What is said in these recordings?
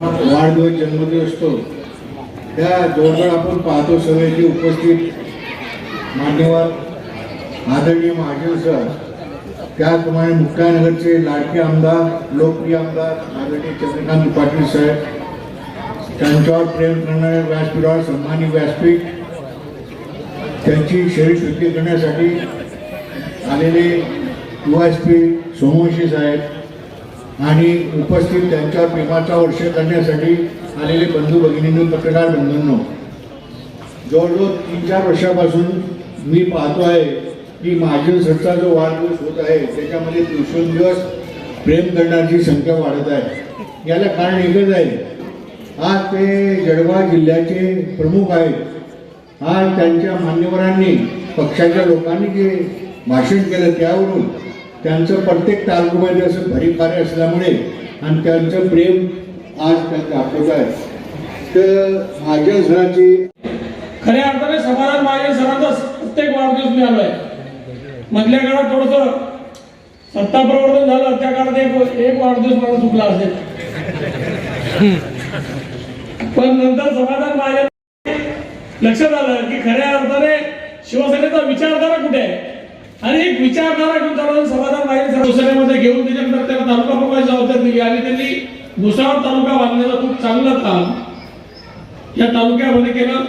वाढदिवस जन्मदिवस असतो. त्या जवळजवळ आपण पाहतो सगळे उपस्थित. मान्यवर आदरणीय महाजन सर त्याचप्रमाणे मुक्तानगरचे लाडके आमदार लोकप्रिय आमदार आदरणीय चंद्रकांत पाटील साहेब त्यांच्यावर प्रेम करणारे व्यासपीठावर सन्मानित व्यासपीठ त्यांची शरीर शुद्धी करण्यासाठी आलेले यू एस पी सोमवंशी साहेब आणि उपस्थित त्यांच्यावर प्रेमाचा वर्ष करण्यासाठी आलेले बंधू भगिनींनो पत्रकार बंधूंनो जवळजवळ तीन चार वर्षापासून मी पाहतो आहे की महाजन संस्था जो वाढदिवस होत आहे त्याच्यामध्ये दिवसेंदिवस प्रेम करण्याची संख्या वाढत आहे. याला कारण एकच आहे. आज ते जळगाव जिल्ह्याचे प्रमुख आहेत. आज त्यांच्या मान्यवरांनी पक्षाच्या लोकांनी जे भाषण केलं त्यावरून त्यांचं प्रत्येक तालुक्यामध्ये असं भरीव कार्य असल्यामुळे आणि त्यांचं प्रेम आज त्यांचं दाखवत आहे. तर माझ्या घराची खऱ्या अर्थाने समाधान माझ्या सरांचा प्रत्येक वाढदिवस मी आहे मधल्या काळात थोडस सत्ता प्रवर्तन झालं त्या काळात एक एक वाढदिवस मला चुकला असेल. पण नंतर समाधान माझ्या लक्षात आलं की खऱ्या अर्थाने शिवसेनेचा विचारधारा कुठे आहे? आणि एक विचारणारा घेऊन समाधान राहील दुसऱ्यामध्ये घेऊन त्याच्यानंतर त्याला तालुका प्रमुखाची जबाबदारी दिली. आणि त्यांनी भुसावळ तालुका बांधण्याचं खूप चांगलं काम या तालुक्यामध्ये केलं.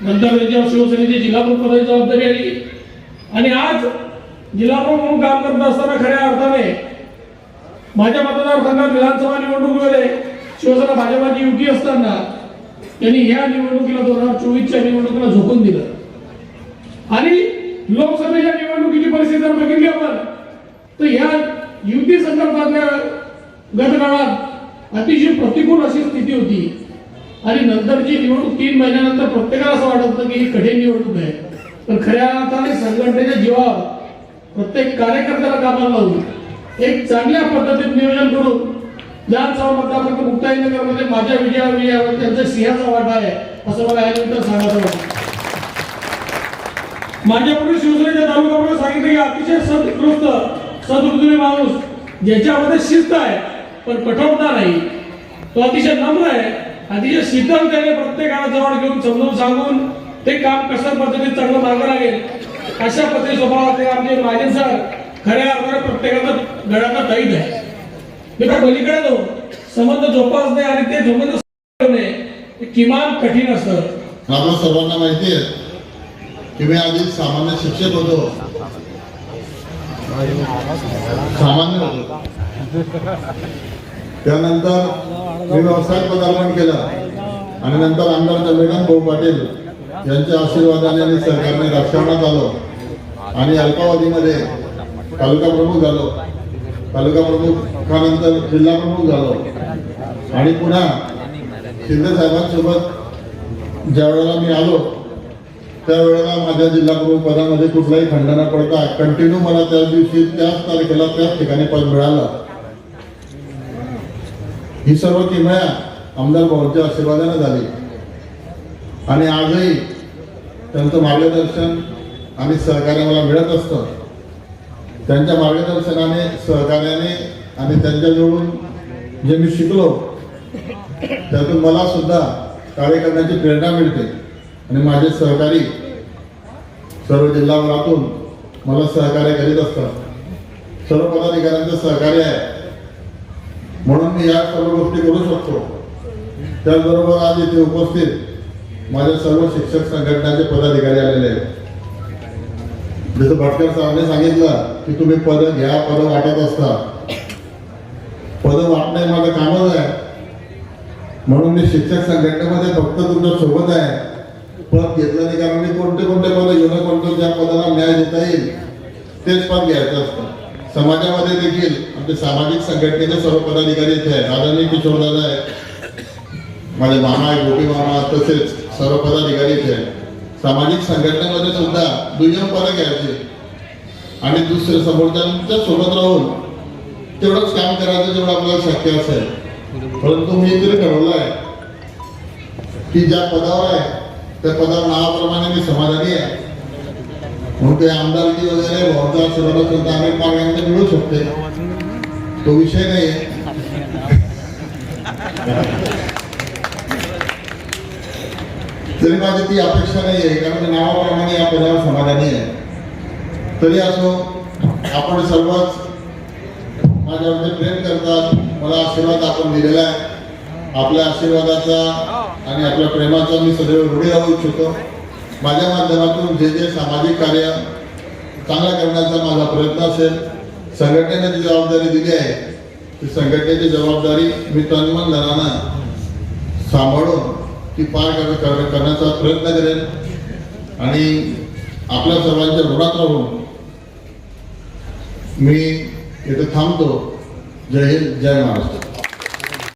नंतर त्याच्यावर शिवसेनेची जिल्हाप्रमुख पदाची जबाबदारी आली. आणि आज जिल्हाप्रमुख म्हणून काम करत असताना खऱ्या अर्थाने माझ्या मतदारसंघात विधानसभा निवडणुकीमध्ये शिवसेना भाजपाची युती असताना त्यांनी ह्या निवडणुकीला दोन हजार चोवीसच्या निवडणुकीला झोकून दिलं. आणि लोकसभेच्या निवडणुकीची परिस्थिती जर बघितली आपण तर ह्या युती संदर्भातल्या गतकाळात अतिशय प्रतिकूल अशी स्थिती होती. आणि नंतरची निवडणूक तीन महिन्यानंतर प्रत्येकाला असं वाटत होतं की ही कठीण निवडणूक आहे. पण खऱ्या अर्थाने संघटनेच्या जीवावर प्रत्येक कार्यकर्त्याला कामाला लावून एक चांगल्या पद्धतीत नियोजन करून विधानसभा मतदारसंघ मुक्ताईनगरमध्ये माझ्या विजयावर त्यांचा सिंहाचा वाटा आहे असं मला यानंतर सांगायचं वाटतं माझ्यापूर्वी शिवसेनेच्या तालुक्यामध्ये सांगितलं की अतिशय सदग्रस्त सदवृत्तीने माणूस ज्याच्यामध्ये शिस्त आहे पण कठोरता नाही. तो अतिशय नम्र आहे अतिशय शीतलतेने प्रत्येकाला जवळ घेऊन समजून सांगून ते काम कशा पद्धतीने चांगलं मागं लागेल अशा पद्धती स्वभावाचे आमचे माझे सर खऱ्या अर्थाने प्रत्येकाचा गडाचा दैत आहे. मी तर पलीकडे तो संबंध जोपासणे आणि ते संबंध हे किमान कठीण असतं. आपल्या सर्वांना माहिती आहे. की मी आधी सामान्य शिक्षक होतो. सामान्य होतो. त्यानंतर मी व्यवसायात पदार्पण केलं. आणि नंतर आमदार चंद्रकांत भाऊ पाटील यांच्या आशीर्वादाने आणि सरकारने राजकारणात आलो. आणि अल्पावधीमध्ये तालुका प्रमुख झालो. तालुका प्रमुखानंतर जिल्हा प्रमुख झालो. आणि पुन्हा शिंदे साहेबांसोबत ज्या वेळेला मी आलो त्यावेळेला माझ्या जिल्हा प्रमुख पदामध्ये कुठलाही खंड न पडता कंटिन्यू मला त्याच दिवशी त्याच तारखेला त्याच ठिकाणी पद मिळालं. ही सर्व किमया आमदार भाऊंच्या आशीर्वादाने झाली. आणि आजही त्यांचं मार्गदर्शन आणि सहकार्य मला मिळत असतं. त्यांच्या मार्गदर्शनाने सहकार्याने आणि त्यांच्याजवळून जे मी शिकलो त्यातून मला सुद्धा कार्य करण्याची प्रेरणा मिळते. आणि माझे सहकारी सर्व जिल्हाभरातून मला सहकार्य करीत असतात. सर्व पदाधिकाऱ्यांचं सहकार्य आहे. म्हणून मी या सर्व गोष्टी करू शकतो. त्याचबरोबर आज इथे उपस्थित माझ्या सर्व शिक्षक संघटनाचे पदाधिकारी आलेले आहेत. जसं भटकर साहेबांनी सांगितलं की तुम्ही पद घ्या पद वाटत असता पद वाटणं हे माझं कामच आहे. म्हणून मी शिक्षक संघटनेमध्ये फक्त तुमच्यासोबत आहे. पद घेतलं नाही कारण कोणते कोणते पद घेऊन कोणतं ज्या पदाला न्याय देता येईल तेच पद घ्यायचं असतं. समाजामध्ये देखील आमच्या सामाजिक संघटनेचे सर्व पदाधिकारी इथे आहेत. आदरणीय किशोरदादा आहेत. माझे मामा आहे गोपी मामा तसेच सर्व पदाधिकारी इथे आहेत. सामाजिक संघटनेमध्ये सुद्धा दुय्यम पदं घ्यायची. आणि दुसरे समोरच्यांच्या सोबत राहून तेवढंच काम करायचं जेवढं आपल्याला शक्य असेल. परंतु मी तरी ठरवलं आहे की ज्या पदावर आहे त्या पदावर नावाप्रमाणे मी समाधानी आहे. म्हणून ते आमदारकी वगैरे भाऊचा आशीर्वाद असेल अनेक मार्गाने मिळू शकते तो विषय नाही आहे तरी माझी ती अपेक्षा नाही आहे कारण नावाप्रमाणे या पदावर समाधानी आहे. तरी असो आपण सर्वच माझ्यावरती प्रेम करतात मला आशीर्वाद आपण दिलेला आहे. आपल्या आशीर्वादाचा आणि आपल्या प्रेमाचा मी सदैव ऋणी राहू इच्छितो. माझ्या माध्यमातून जे जे सामाजिक कार्य चांगलं करण्याचा माझा प्रयत्न असेल संघटनेने जी जबाबदारी दिली आहे ती संघटनेची जबाबदारी मी तन्मन धनानं सांभाळून ती पार कर- करण्याचा प्रयत्न करेन. आणि आपल्या सर्वांच्या ऋणात राहून मी इथे थांबतो. जय हिंद जय महाराष्ट्र.